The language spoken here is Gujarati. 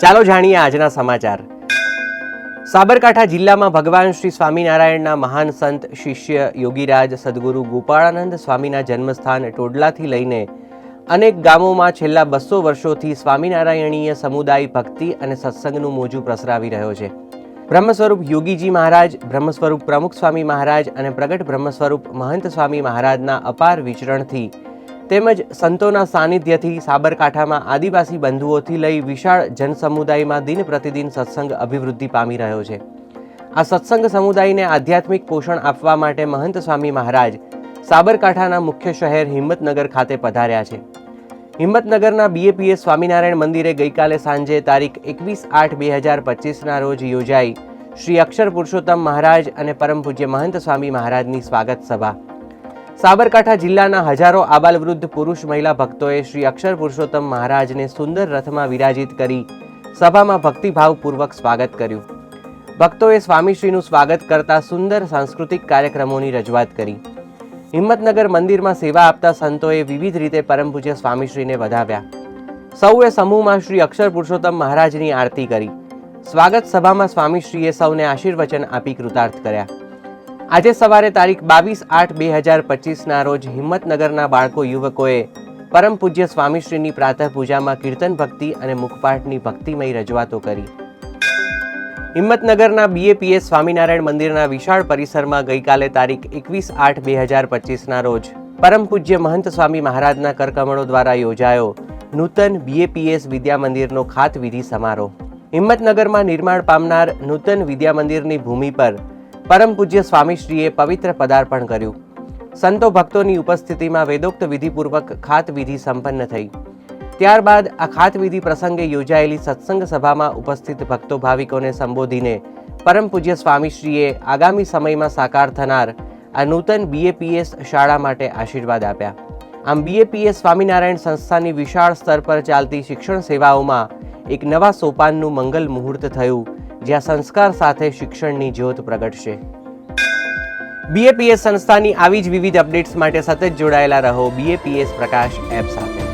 ચાલો જાણીએ આજના સમાચાર. સાબરકાંઠા જિલ્લામાં ભગવાન શ્રી સ્વામિનારાયણના મહાન સંત શિષ્ય યોગીરાજ સદગુરુ ગોપાળાનંદ સ્વામીના જન્મસ્થાન ટોડલાથી લઈને અનેક ગામોમાં છેલ્લા બસો વર્ષોથી સ્વામિનારાયણીય સમુદાય ભક્તિ અને સત્સંગનું મોજું પ્રસરાવી રહ્યો છે. બ્રહ્મ સ્વરૂપ યોગીજી મહારાજ બ્રહ્મ સ્વરૂપ પ્રમુખ સ્વામી મહારાજ અને પ્રગટ બ્રહ્મ સ્વરૂપ મહંત સ્વામી મહારાજના અપાર વિચરણથી તેમજ સંતોના સાનિધ્યથી સાબરકાંઠામાં આદિવાસી બંધુઓથી લઈ વિશાળ જનસમુદાયમાં દિન પ્રતિદિન સત્સંગ અભિવૃદ્ધિ પામી રહ્યો છે. આ સત્સંગ સમુદાયને આધ્યાત્મિક પોષણ આપવા માટે મહંત સ્વામી મહારાજ સાબરકાંઠાના મુખ્ય શહેર હિંમતનગર ખાતે પધાર્યા છે. હિંમતનગરના બીએપીએસ સ્વામિનારાયણ મંદિરે ગઈકાલે સાંજે તારીખ એકવીસ આઠ બે હજાર પચીસના રોજ યોજાઈ શ્રી અક્ષર પુરુષોત્તમ મહારાજ અને પરમ પૂજ્ય મહંત સ્વામી મહારાજની સ્વાગત સભા સાબરકાંઠા જિલ્લાના હજારો આબાલવૃદ્ધ પુરુષ મહિલા ભક્તોએ શ્રી અક્ષર પુરુષોત્તમ મહારાજને સુંદર રથમાં વિરાજિત કરી સભામાં ભક્તિભાવપૂર્વક સ્વાગત કર્યું. ભક્તોએ સ્વામીશ્રીનું સ્વાગત કરતા સુંદર સાંસ્કૃતિક કાર્યક્રમોની રજૂઆત કરી. હિંમતનગર મંદિરમાં સેવા આપતા સંતોએ વિવિધ રીતે પરમ પૂજ્ય સ્વામીશ્રીને વધાવ્યા. સૌએ સમૂહમાં શ્રી અક્ષર પુરુષોત્તમ મહારાજની આરતી કરી. સ્વાગત સભામાં સ્વામીશ્રીએ સૌને આશીર્વચન આપી કૃતાર્થ કર્યા. આજે સવારે તારીખ બાવીસ આઠ બે હજાર પચીસના રોજ હિંમતનગરના બાળકો યુવકોએ પરમ પૂજ્ય સ્વામીશ્રીની પ્રાતઃ પૂજામાં કીર્તન ભક્તિ અને મુખપાઠની ભક્તિમય રજૂઆતો કરી. હિંમતનગરના બીએપીએસ સ્વામિનારાયણ મંદિરના વિશાળ પરિસરમાં ગઈકાલે તારીખ એકવીસ આઠ બે હજાર પચીસના રોજ પરમ પૂજ્ય મહંત સ્વામી મહારાજના કરકમળો દ્વારા યોજાયો નૂતન બીએપીએસ વિદ્યા મંદિરનો ખાત વિધિ સમારોહ. હિંમતનગરમાં નિર્માણ પામનાર નૂતન વિદ્યા મંદિરની ભૂમિ પર પરમ પૂજ્ય સ્વામીશ્રીએ પવિત્ર પદાર્પણ કર્યું. સંતો ભક્તોની ઉપસ્થિતિમાં વેદોક્ત વિધિપૂર્વક ખાત વિધિ સંપન્ન થઈ. ત્યારબાદ આ ખાતવિધિ પ્રસંગે યોજાયેલી સત્સંગ સભામાં ઉપસ્થિત ભક્તો ભાવિકોને સંબોધીને પરમ પૂજ્ય સ્વામીશ્રીએ આગામી સમયમાં સાકાર થનાર આ નૂતન બીએપીએસ શાળા માટે આશીર્વાદ આપ્યા. આમ બીએપીએસ સ્વામિનારાયણ સંસ્થાની વિશાળ સ્તર પર ચાલતી શિક્ષણ સેવાઓમાં એક નવા સોપાનનું મંગલ મુહૂર્ત થયું. જ્યાં સંસ્કાર સાથે શિક્ષણની જ્યોત પ્રગટશે. બીએપીએસ સંસ્થાની આવી જ વિવિધ અપડેટ્સ માટે સતત જોડાયેલા રહો બીએપીએસ પ્રકાશ એપ સાથે.